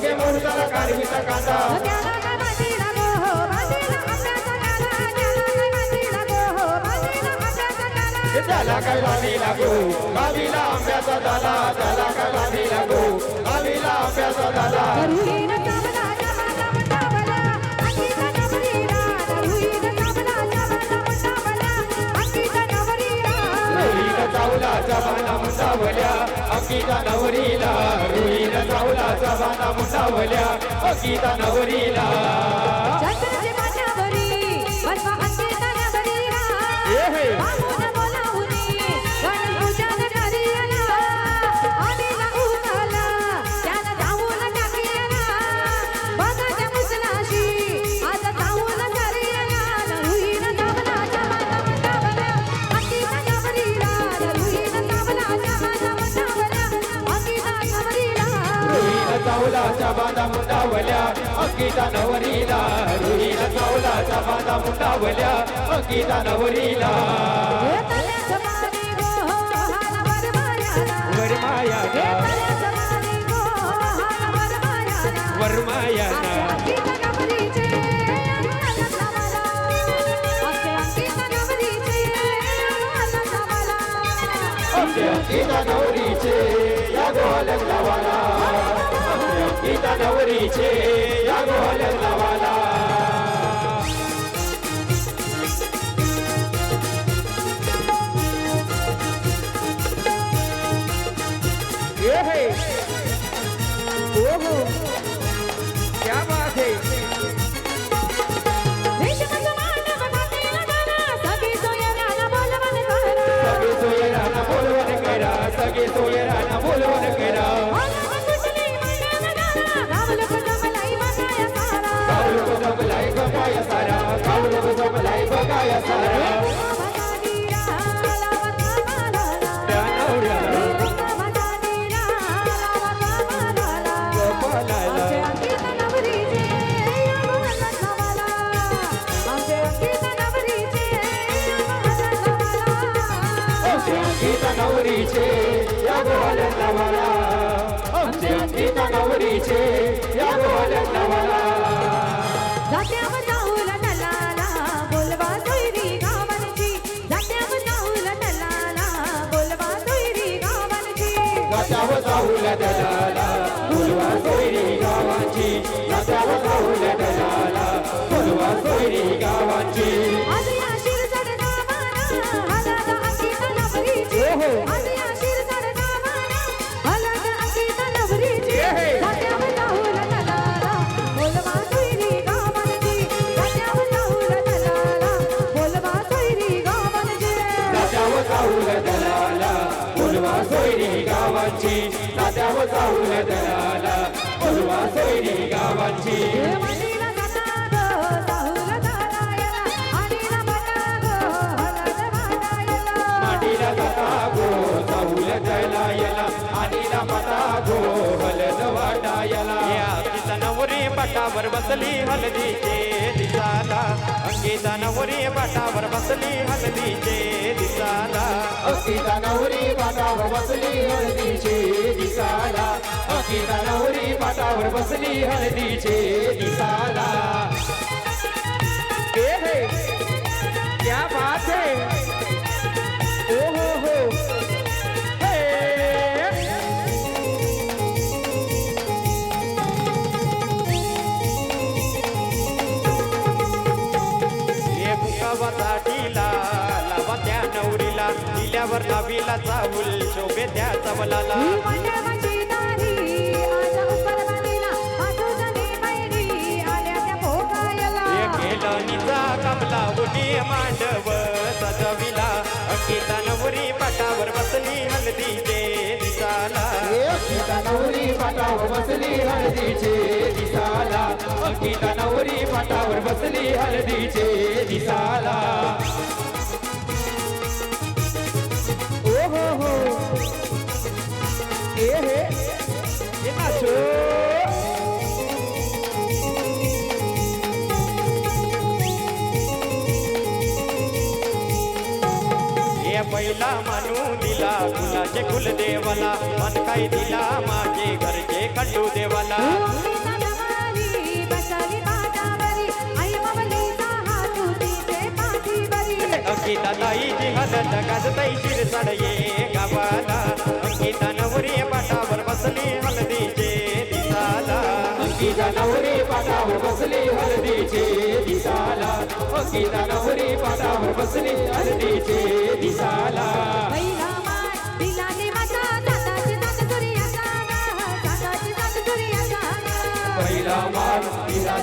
मागे मुहूर्ताला कारवीचा कांदा. त्याला काय लागो लागो? लावी लागू गावीला आंब्याचा दाला त्याला काय लावी लागू? गावीला दाला चावला जबाना नवरीला रुईन चावला नवरीला. जबाना मुंडावल्या अंकिता नवरीला रुईन चावला जबाना मुंडावल्या अंकिता नवरीला. वरमाया वरमायाना अंकिता नवरीचे नवरीचे या गोलक लावाला ये है ओ हो क्या बात है? नवरीचे या गोवाल्यात नवाला. जात्यावर जाऊला टलाला बोलवा सोयरी गावांची. जात्यावर जाऊला बोलवा सोयरी गावांची. सोयरी गावाची. सोयरी गावाची. आज गावाला नवरीची गावाची नात्यावर जाऊन दलाला फुलवा सोयरी गावाची. नवरी पाटावर बसली हलदीचे दिसाला. अंकिता नवरी पाटावर बसली हलदीचे दिसाला. अंकिता नवरी पाटावर बसली हळदीचे दिसाला. अंकिता नवरी पाटावर बसली हळदीचे दिसाला. ए हे. क्या दिल्यावर नावीला चावल शोभे त्या चवलाला मांडव सजविला. अंकिता नवरी पाटावर बसली हलदीचे दिसाला. अंकिता नवरी पाटावर बसली हळदीचे दिसाला. अंकिता नवरी पाटावर बसली हळदीचे दिसाला. ए हे ए पहिला मानू दिला कुलाचे कुलदेवाला मन काय दिला माझे घरचे खंडू देवाला अंकिता जमाली बसली पाटावरी आई माऊलीचा हात तिचे ताईची हलत गाजताई शिरसाड ये गावाला अंकिता नवरी पाटावर बसली हळदीचे दिसाला पहिला मान दिला देवाचा दादाची दात सूर्याचा दादाची दात सूर्याचा पहिला मान तिला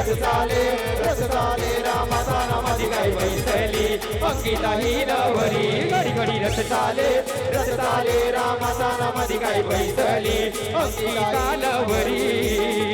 रस चाले रस चाले रामाचा नामाची काय बैसली. अंकिता ही नवरी घडी घडी रस चाले रस चाले रामाचा नामाची काय बैसली. अंकिता नवरी.